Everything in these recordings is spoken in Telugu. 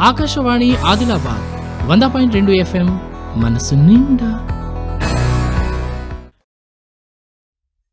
ఆకాశవాణి ఆదిలాబాద్ వంద పాయింట్ రెండు ఎఫ్ఎం మనసు నిండా.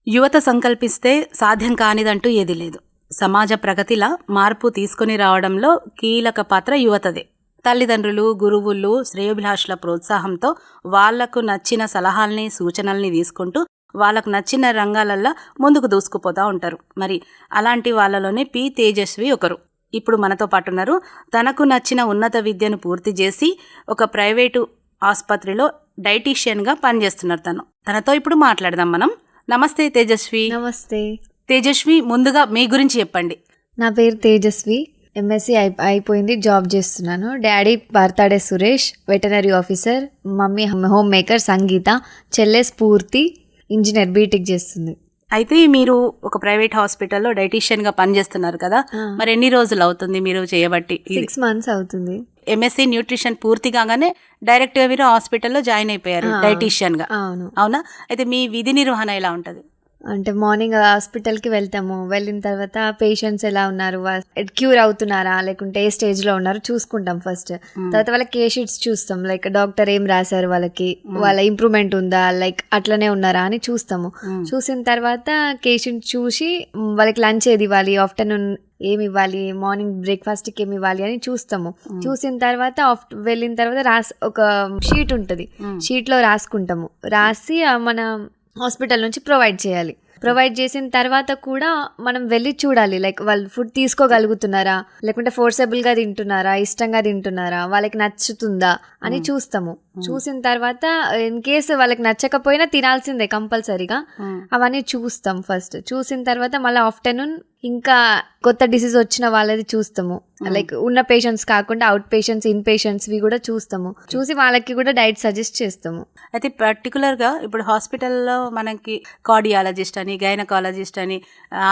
యువత సంకల్పిస్తే సాధ్యం కానిదంటూ ఏది లేదు. సమాజ ప్రగతిలా మార్పు తీసుకొని రావడంలో కీలక పాత్ర యువతదే. తల్లిదండ్రులు గురువులు శ్రేయోభిలాషుల ప్రోత్సాహంతో వాళ్ళకు నచ్చిన సలహాల్ని సూచనల్ని తీసుకుంటూ వాళ్ళకు నచ్చిన రంగాలల్లో ముందుకు దూసుకుపోతూ ఉంటారు. మరి అలాంటి వాళ్ళలోనే పి తేజస్వి ఒకరు. ఇప్పుడు మనతో పాటు ఉన్నారు తనకు నచ్చిన ఉన్నత విద్యను పూర్తి చేసి ఒక ప్రైవేటు ఆసుపత్రిలో డైటీషియన్గా పనిచేస్తున్నారు తను. తనతో ఇప్పుడు మాట్లాడదాం మనం. నమస్తే తేజస్వి. నమస్తే. తేజస్వి ముందుగా మీ గురించి చెప్పండి. నా పేరు తేజస్వి. ఎంఎస్సి అయి అయిపోయింది జాబ్ చేస్తున్నాను. Daddy బర్తాడే Suresh veterinary officer. Mummy home maker Sangeetha చెల్లె స్ఫూర్తి ఇంజనీర్ బీటెక్ చేస్తుంది. అయితే మీరు ఒక ప్రైవేట్ హాస్పిటల్లో డైటీషియన్గా పనిచేస్తున్నారు కదా మరి ఎన్ని రోజులు అవుతుంది మీరు చేయబట్టి? సిక్స్ మంత్స్ అవుతుంది. ఎంఎస్సీ న్యూట్రిషన్ పూర్తి కాగానే డైరెక్ట్గా మీరు హాస్పిటల్లో జాయిన్ అయిపోయారు. డైటీషియన్గా అవును. అవునా? అయితే మీ విధి నిర్వహణ ఎలా ఉంటది? అంటే మార్నింగ్ హాస్పిటల్కి వెళ్తాము. వెళ్ళిన తర్వాత పేషెంట్స్ ఎలా ఉన్నారు? క్యూర్ అవుతున్నారా? లేకుంటే ఏ స్టేజ్లో ఉన్నారు? చూసుకుంటాం ఫస్ట్. తర్వాత వాళ్ళ కే షీట్స్ చూస్తాం. లైక్ డాక్టర్ ఏం రాశారు వాళ్ళకి? వాళ్ళ ఇంప్రూవ్మెంట్ ఉందా? లైక్ అట్లనే ఉన్నారా? అని చూస్తాము. చూసిన తర్వాత కేషెంట్ చూసి వాళ్ళకి లంచ్ ఏది ఇవ్వాలి? ఆఫ్టర్నూన్ ఏమి ఇవ్వాలి? మార్నింగ్ బ్రేక్ఫాస్ట్కి ఏమి ఇవ్వాలి? అని చూస్తాము. చూసిన తర్వాత వెళ్ళిన తర్వాత రాసి ఒక షీట్ ఉంటుంది. షీట్లో రాసుకుంటాము. రాసి మన హాస్పిటల్ నుంచి ప్రొవైడ్ చేయాలి. ప్రొవైడ్ చేసిన తర్వాత కూడా మనం వెళ్ళి చూడాలి. లైక్ వాళ్ళు ఫుడ్ తీసుకోగలుగుతున్నారా? లేకుంటే ఫోర్సబుల్గా తింటున్నారా? ఇష్టంగా తింటున్నారా? వాళ్ళకి నచ్చుతుందా? అని చూస్తాము. చూసిన తర్వాత ఇన్ కేసు వాళ్ళకి నచ్చకపోయినా తినాల్సిందే కంపల్సరీగా. అవన్నీ చూస్తాం ఫస్ట్. చూసిన తర్వాత మళ్ళీ ఆఫ్టర్నూన్ ఇంకా కొత్త డిసీజ్ వచ్చిన వాళ్ళది చూస్తాము. లైక్ ఉన్న పేషెంట్స్ కాకుండా అవుట్ పేషెంట్స్ ఇన్ పేషెంట్స్వి కూడా చూస్తాము. చూసి వాళ్ళకి కూడా డైట్ సజెస్ట్ చేస్తాము. అయితే పర్టికులర్గా ఇప్పుడు హాస్పిటల్లో మనకి కార్డియాలజిస్ట్ అని గైనకాలజిస్ట్ అని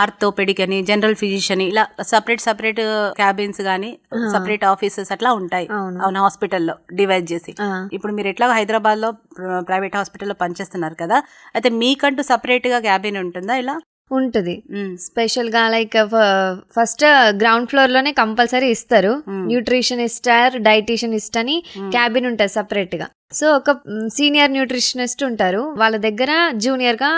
ఆర్థోపెడిక్ అని జనరల్ ఫిజిషియన్ ఇలా సపరేట్ సపరేట్ క్యాబిన్స్ కానీ సపరేట్ ఆఫీసెస్ అట్లా ఉంటాయి. అవును. హాస్పిటల్లో డివైడ్ చేసి. ఇప్పుడు మీరు ఎట్లా హైదరాబాద్లో ప్రైవేట్ హాస్పిటల్లో పనిచేస్తున్నారు కదా. అయితే మీకంటూ సపరేట్గా క్యాబిన్ ఉంటుందా? ఇలా ఉంటుంది. మ్. స్పెషల్గా లైక్ ఫస్ట్ గ్రౌండ్ ఫ్లోర్లోనే కంపల్సరీ ఇస్తారు. న్యూట్రిషనిస్ట్ డైటీషియనిస్ట్ అని క్యాబిన్ ఉంటుంది సపరేట్గా సో ఒక సీనియర్ న్యూట్రిషనిస్ట్ ఉంటారు. వాళ్ళ దగ్గర జూనియర్గా.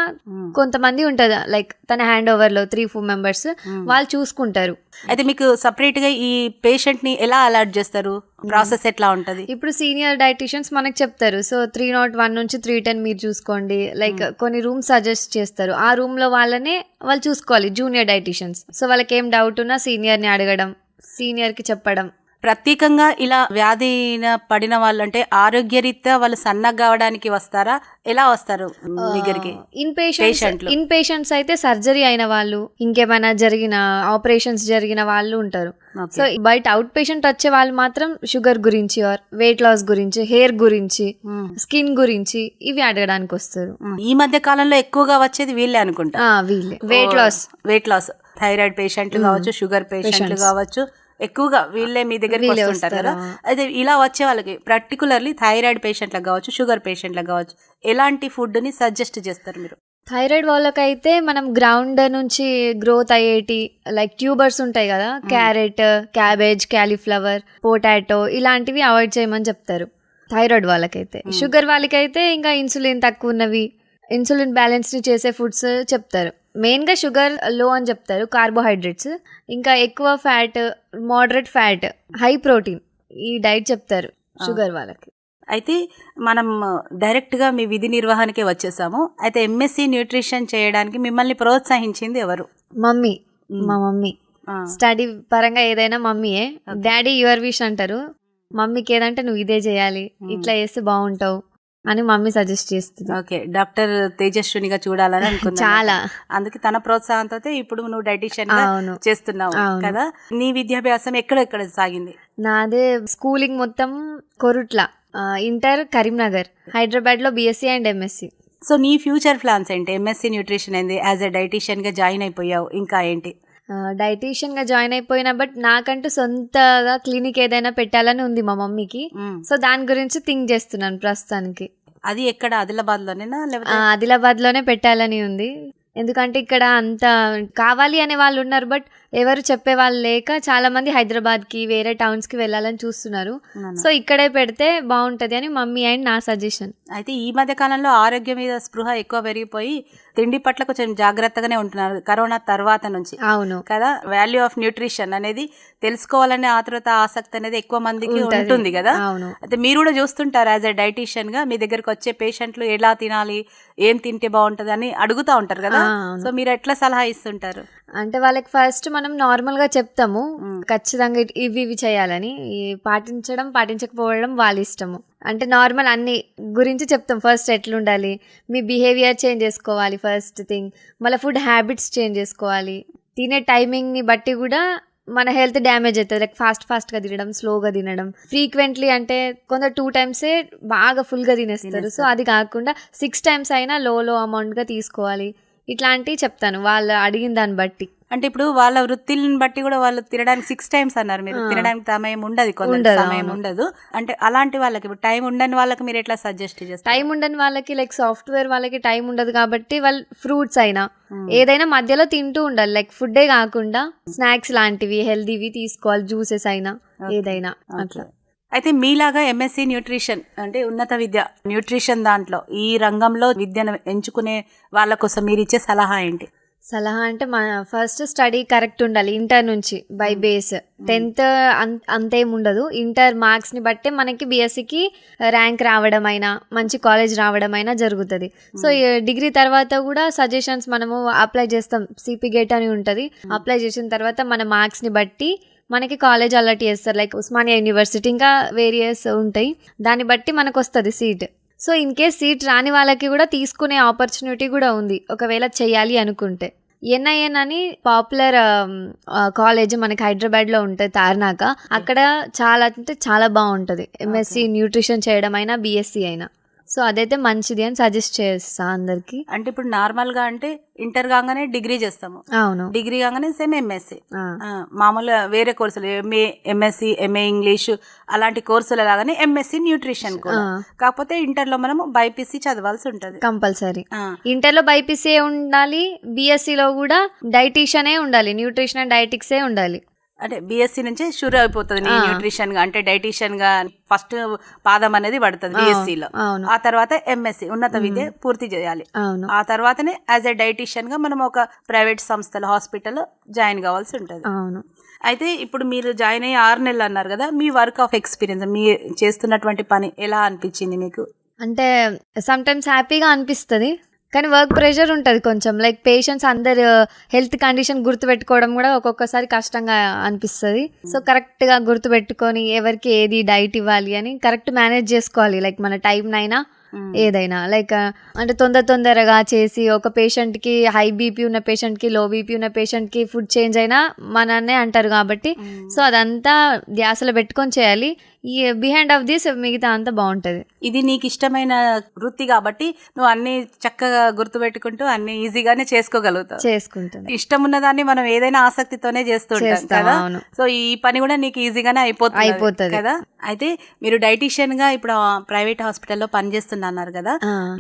కొంతమంది ఉంటుంది. లైక్ తన హ్యాండ్ ఓవర్లో త్రీ ఫోర్ మెంబర్స్ వాళ్ళు చూసుకుంటారు. అయితే మీకు సపరేట్గా ఈ పేషెంట్ని ఎలా అలర్ట్ చేస్తారు? ప్రాసెస్ ఎట్లా ఉంటది? ఇప్పుడు సీనియర్ డైటీషియన్స్ మనకు చెప్తారు. సో త్రీ నాట్ వన్ నుంచి త్రీ టెన్ మీరు చూసుకోండి. లైక్ కొన్ని రూమ్స్ సజెస్ట్ చేస్తారు. ఆ రూమ్లో వాళ్ళనే వాళ్ళు చూసుకోవాలి జూనియర్ డైటీషియన్స్. సో వాళ్ళకి ఏం డౌట్ ఉన్నా సీనియర్ని అడగడం సీనియర్కి చెప్పడం. ప్రత్యేకంగా ఇలా వ్యాధిన పడిన వాళ్ళు అంటే ఆరోగ్యరీత్యా వాళ్ళు సన్నగా కావడానికి వస్తారా? ఎలా వస్తారు దగ్గరికి? In patients. ఇన్ పేషెంట్స్ అయితే సర్జరీ అయిన వాళ్ళు ఇంకేమైనా జరిగిన ఆపరేషన్స్ జరిగిన వాళ్ళు ఉంటారు. సో బయట అవుట్ పేషెంట్ వచ్చే వాళ్ళు మాత్రం షుగర్ గురించి ఆర్ వెయిట్ లాస్ గురించి హెయిర్ గురించి. స్కిన్ గురించి ఇవి అడగడానికి వస్తారు. మ్మ్. ఈ మధ్య కాలంలో ఎక్కువగా వచ్చేది వీళ్ళే అనుకుంటా. వీళ్ళే. Weight loss weight loss thyroid పేషెంట్లు కావచ్చు షుగర్ పేషెంట్లు కావచ్చు. ఎక్కువగా వీళ్ళే మీ దగ్గరికి వస్తుంటారు కదా? అయితే ఇలా వచ్చే వాళ్ళకి పర్టికులర్లీ థైరాయిడ్ పేషెంట్లకు కావచ్చు షుగర్ పేషెంట్లకు కావచ్చు ఎలాంటి ఫుడ్ని సజెస్ట్ చేస్తారు మీరు? థైరాయిడ్ వాళ్ళకైతే మనం గ్రౌండ్ నుంచి గ్రోత్ అయ్యేటి లైక్ ట్యూబర్స్ ఉంటాయి కదా క్యారెట్ క్యాబేజ్ క్యాలీఫ్లవర్ పొటాటో ఇలాంటివి అవాయిడ్ చేయమని చెప్తారు థైరాయిడ్ వాళ్ళకైతే. షుగర్ వాళ్ళకైతే ఇంకా ఇన్సులిన్ తక్కువ ఉన్నవి ఇన్సులిన్ బ్యాలెన్స్ని చేసే ఫుడ్స్ చెప్తారు. మెయిన్గా షుగర్లో అని చెప్తారు కార్బోహైడ్రేట్స్. ఇంకా ఎక్కువ fat moderate fat high protein ఈ డైట్ చెప్తారు షుగర్ వాళ్ళకి. అయితే మనం డైరెక్ట్గా మీ విధి నిర్వహణకే వచ్చేసాము. అయితే ఎంఎస్సి న్యూట్రిషన్ చేయడానికి మిమ్మల్ని ప్రోత్సహించింది ఎవరు? మమ్మీ. మా మమ్మీ. స్టడీ పరంగా ఏదైనా మమ్మీయే. డాడీ యువర్ విష్ అంటారు. మమ్మీకి ఏదంటే నువ్వు ఇదే చేయాలి. ఇట్లా చేస్తే బాగుంటావు. అని మమ్మీ సజెస్ట్ చేస్తుంది. ఓకే డాక్టర్ తేజస్వినిగా చూడాలని అనుకున్నా చాలా. అందుకే తన ప్రోత్సాహంతో ఇప్పుడు నువ్వు డైటీషియన్. చేస్తున్నావు. కదా? నీ విద్యాభ్యాసం ఎక్కడెక్కడ సాగింది? నాదే స్కూలింగ్ మొత్తం కొరుట్ల ఇంటర్ కరీంనగర్ హైదరాబాద్లో బిఎస్సి అండ్ ఎంఎస్సి. సో నీ ఫ్యూచర్ ప్లాన్స్ ఏంటి? ఎంఎస్సి న్యూట్రిషన్ ఏంది? యాజ్ ఎ డైటీషియన్గా జాయిన్ అయిపోయావు ఇంకా ఏంటి? డైటీషియన్గా జాయిన్ అయిపోయినా బట్ నాకంటూ సొంతగా క్లినిక్ ఏదైనా పెట్టాలని ఉంది మా మమ్మీకి. మ్మ్. సో దాని గురించి థింక్ చేస్తున్నాను ప్రస్తుతానికి. అది ఎక్కడ? ఆదిలాబాద్ లోనేనా లేకపోతే? ఆదిలాబాద్లోనే పెట్టాలని ఉంది. ఎందుకంటే ఇక్కడ అంత కావాలి అనే వాళ్ళు ఉన్నారు బట్ ఎవరు చెప్పే వాళ్ళు లేక చాలా మంది హైదరాబాద్కి వేరే టౌన్స్కి వెళ్ళాలని చూస్తున్నారు. సో ఇక్కడే పెడితే బాగుంటది అని మమ్మీ అండ్ నా సజెషన్. అయితే ఈ మధ్య కాలంలో ఆరోగ్యం మీద స్పృహ ఎక్కువ పెరిగిపోయి తిండి పట్ల కొంచెం జాగ్రత్తగానే ఉంటున్నారు కరోనా తర్వాత నుంచి. అవును. కదా? వాల్యూ ఆఫ్ న్యూట్రిషన్ అనేది తెలుసుకోవాలనే ఆతృత ఆసక్తి అనేది ఎక్కువ మందికి ఉంటది. కదా? అవును. అయితే మీరు కూడా చూస్తుంటారు యాజ్ ఎ డైటీషియన్గా మీ దగ్గరకు వచ్చే పేషెంట్లు ఎలా తినాలి ఏం తింటే బాగుంటది అని అడుగుతా ఉంటారు కదా. సో మీరు ఎట్లా సలహా ఇస్తుంటారు? అంటే వాళ్ళకి ఫస్ట్ మనం నార్మల్గా చెప్తాము. ఖచ్చితంగా ఇవి ఇవి చేయాలని. పాటించడం పాటించకపోవడం వాళ్ళ ఇష్టము. అంటే నార్మల్ అన్ని గురించి చెప్తాం. ఫస్ట్ ఎట్లుండాలి మీ బిహేవియర్ చేంజ్ చేసుకోవాలి ఫస్ట్ థింగ్. మళ్ళీ ఫుడ్ హ్యాబిట్స్ చేంజ్ చేసుకోవాలి. తినే టైమింగ్ని బట్టి కూడా మన హెల్త్ డ్యామేజ్ అవుతుంది లైక్ ఫాస్ట్ ఫాస్ట్గా తినడం స్లోగా తినడం. ఫ్రీక్వెంట్లీ అంటే కొందరు టూ టైమ్సే బాగా ఫుల్గా తినేస్తారు. సో. అది కాకుండా సిక్స్ టైమ్స్ అయినా లో లో అమౌంట్గా తీసుకోవాలి. ఇట్లాంటివి చెప్తాను. వాళ్ళు అడిగిన దాన్ని బట్టి. అంటే ఇప్పుడు వాళ్ళ వృత్తిని బట్టి కూడా వాళ్ళు తినడానికి సిక్స్ టైమ్స్ అన్నారు మీరు. తినడానికి సమయం ఉండదు కొంత సమయం. ఉండదు అంటే అలాంటి వాళ్ళకి ఇప్పుడు టైం ఉండని వాళ్ళకి మీరు ఎట్లా సజెస్ట్ చేస్తారు టైం ఉండని వాళ్ళకి లైక్ సాఫ్ట్వేర్ వాళ్ళకి టైం ఉండదు కాబట్టి వాళ్ళు ఫ్రూట్స్ అయినా. ఏదైనా మధ్యలో తింటూ ఉండాలి లైక్ ఫుడ్డే కాకుండా స్నాక్స్ లాంటివి హెల్దీవి తీసుకోవాలి జ్యూసెస్ అయినా. ఏదైనా. అట్లా అయితే మీలాగా ఎంఎస్సి న్యూట్రిషన్ అంటే ఉన్నత విద్య న్యూట్రిషన్ దాంట్లో ఈ రంగంలో విద్యను ఎంచుకునే వాళ్ళ కోసం మీరు ఇచ్చే సలహా ఏంటి సలహా అంటే మన ఫస్ట్ స్టడీ కరెక్ట్ ఉండాలి ఇంటర్ నుంచి బై బేస్. టెన్త్ అంతేం ఉండదు. ఇంటర్ మార్క్స్ని బట్టే మనకి బీఎస్సీకి ర్యాంక్ రావడం అయినా మంచి కాలేజ్ రావడం అయినా జరుగుతుంది. సో డిగ్రీ తర్వాత కూడా సజెషన్స్ మనము అప్లై చేస్తాం. సిపి గేట్ అని ఉంటుంది. అప్లై చేసిన తర్వాత మన మార్క్స్ని బట్టి మనకి కాలేజ్ అలర్ట్ చేస్తారు. లైక్ ఉస్మానియా యూనివర్సిటీ ఇంకా వేరియస్ ఉంటాయి. దాన్ని బట్టి మనకు వస్తుంది seat. So in case seat రాని వాళ్ళకి కూడా తీసుకునే ఆపర్చునిటీ కూడా ఉంది. ఒకవేళ చేయాలి అనుకుంటే. ఎన్ఐఎన్ అని పాపులర్ కాలేజ్ మనకి హైదరాబాద్లో ఉంటుంది తార్నాక. అక్కడ చాలా అంటే చాలా బాగుంటుంది. ఎంఎస్సి న్యూట్రిషన్ చేయడం అయినా బీఎస్సీ అయినా. సో అదైతే మంచిది అని సజెస్ట్ చేస్తా అందరికి. అంటే ఇప్పుడు నార్మల్గా అంటే ఇంటర్ కాగానే డిగ్రీ చేస్తాము. అవును. డిగ్రీ కాగానే సేమ్ ఎంఎస్సి. ఆ, మామూలుగా వేరే కోర్సులు ఎంఏ ఎంఎస్సి ఎంఏ ఇంగ్లీష్ అలాంటి కోర్సులు లాగానే ఎంఎస్సి న్యూట్రిషన్ కూడా. కాకపోతే ఇంటర్లో మనం బైపీసీ చదవాల్సి ఉంటది కంపల్సరీ. ఆ, ఇంటర్లో బైపీసీ ఉండాలి బీఎస్సీలో కూడా డైటీషియనే ఉండాలి న్యూట్రిషన్ అండ్ డైటిక్సే ఉండాలి. అంటే బిఎస్సి నుంచే షూర్ అయిపోతుంది. న్యూట్రిషన్గా అంటే డైటీషియన్గా ఫస్ట్ పాదం అనేది పడుతుంది బిఎస్సి లో అవును. ఆ తర్వాత ఎంఎస్సి ఉన్నత విద్య పూర్తి చేయాలి. ఆ తర్వాతనే యాజ్ ఎ డైటీషియన్గా మనం ఒక ప్రైవేట్ సంస్థలో హాస్పిటల్ జాయిన్ కావాల్సి ఉంటుంది. అవును. అయితే ఇప్పుడు మీరు జాయిన్ అయ్యి ఆరు నెలలు అన్నారు కదా మీ వర్క్ ఆఫ్ ఎక్స్పీరియన్స్ మీ చేస్తున్నటువంటి పని ఎలా అనిపించింది మీకు? అంటే సమ్ టైమ్స్ హ్యాపీగా అనిపిస్తుంది. కానీ వర్క్ ప్రెషర్ ఉంటుంది కొంచెం. లైక్ పేషెంట్స్ అందరు హెల్త్ కండిషన్ గుర్తుపెట్టుకోవడం కూడా ఒక్కొక్కసారి కష్టంగా అనిపిస్తుంది. సో కరెక్ట్గా గుర్తుపెట్టుకొని ఎవరికి ఏది డైట్ ఇవ్వాలి అని కరెక్ట్ మేనేజ్ చేసుకోవాలి. లైక్ మన టైం అయినా ఏదైనా. లైక్ అంటే తొందర తొందరగా చేసి ఒక పేషెంట్కి హై బీపీ ఉన్న పేషెంట్కి లో బీపీ ఉన్న పేషెంట్కి ఫుడ్ చేంజ్ అయినా మననే అంటారు కాబట్టి. సో అదంతా ధ్యాసలో పెట్టుకొని చేయాలి. ఈ బిహైండ్ ఆఫ్ దిస్ మిగతా అంతా బాగుంటుంది. ఇది నీకు ఇష్టమైన వృత్తి కాబట్టి నువ్వు అన్ని చక్కగా గుర్తుపెట్టుకుంటూ అన్ని ఈజీగానే చేసుకోగలుగుతావు. చేసుకుంటుంది. ఇష్టం ఉన్న దాన్ని మనం ఏదైనా ఆసక్తితోనే చేస్తుంటాం చేస్తాం, కదా. సో ఈ పని కూడా నీకు ఈజీగానే అయిపోతుంది అయిపోతది. కదా. అయితే మీరు డైటీషియన్గా ఇప్పుడు ప్రైవేట్ హాస్పిటల్లో పనిచేస్తున్నారు కదా.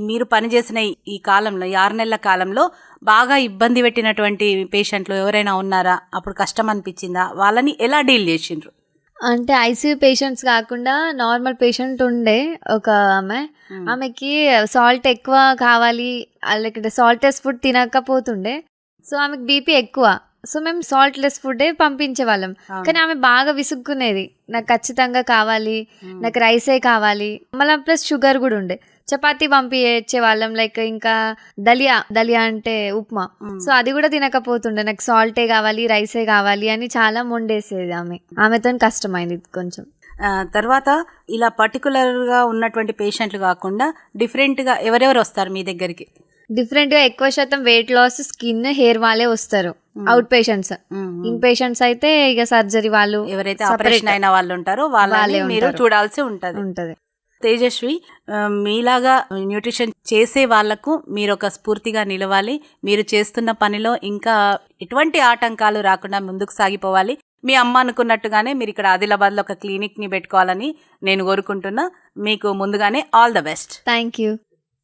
మీరు పనిచేసిన ఈ కాలంలో ఈ ఆరు నెలల కాలంలో బాగా ఇబ్బంది పెట్టినటువంటి పేషెంట్లు ఎవరైనా ఉన్నారా? అప్పుడు కష్టం అనిపించిందా? వాళ్ళని ఎలా డీల్ చేసిండ్రు? అంటే ఐసీయూ పేషెంట్స్ కాకుండా నార్మల్ పేషెంట్ ఉండే ఒక ఆమె. ఆమెకి సాల్ట్ ఎక్కువ కావాలి లేకపోతే సాల్టెస్ ఫుడ్ తినకపోతుండే. సో ఆమెకి బీపీ ఎక్కువ. సో మేము సాల్ట్ లెస్ ఫుడే పంపించే వాళ్ళం. కానీ ఆమె బాగా విసుక్కునేది. నాకు ఖచ్చితంగా కావాలి నాకు రైసే కావాలి. మళ్ళీ ప్లస్ షుగర్ కూడా ఉండే. చపాతీ పంపించే వాళ్ళం లైక్ ఇంకా దలియా దలియా అంటే ఉప్మా. సో అది కూడా తినకపోతుండే. నాకు సాల్టే కావాలి రైసే కావాలి అని చాలా మొండేసేది ఆమె. ఆమెతో కష్టమైంది కొంచెం. తర్వాత ఇలా పర్టికులర్గా ఉన్నటువంటి పేషెంట్లు కాకుండా డిఫరెంట్గా ఎవరెవరు వస్తారు మీ దగ్గరికి? డిఫరెంట్గా ఎక్కువ శాతం వెయిట్ లాస్ స్కిన్ హెయిర్ వాళ్ళే వస్తారు. Out patients. ఇన్ పేషెంట్స్ అయితే ఇక సర్జరీ వాళ్ళు ఎవరైతే ఆపరేషన్ అయిన వాళ్ళు ఉంటారో వాళ్ళని వాళ్ళే మీరు. చూడాల్సి ఉంటది. ఉంటది. తేజస్వి మీలాగా న్యూట్రిషన్ చేసే వాళ్ళకు మీరు ఒక స్ఫూర్తిగా నిలవాలి. మీరు చేస్తున్న పనిలో ఇంకా ఎటువంటి ఆటంకాలు రాకుండా ముందుకు సాగిపోవాలి. మీ అమ్మ అనుకున్నట్టుగానే మీరు ఇక్కడ ఆదిలాబాద్లో ఒక క్లినిక్ని పెట్టుకోవాలని నేను కోరుకుంటున్నా. మీకు ముందుగానే all the best. Thank you.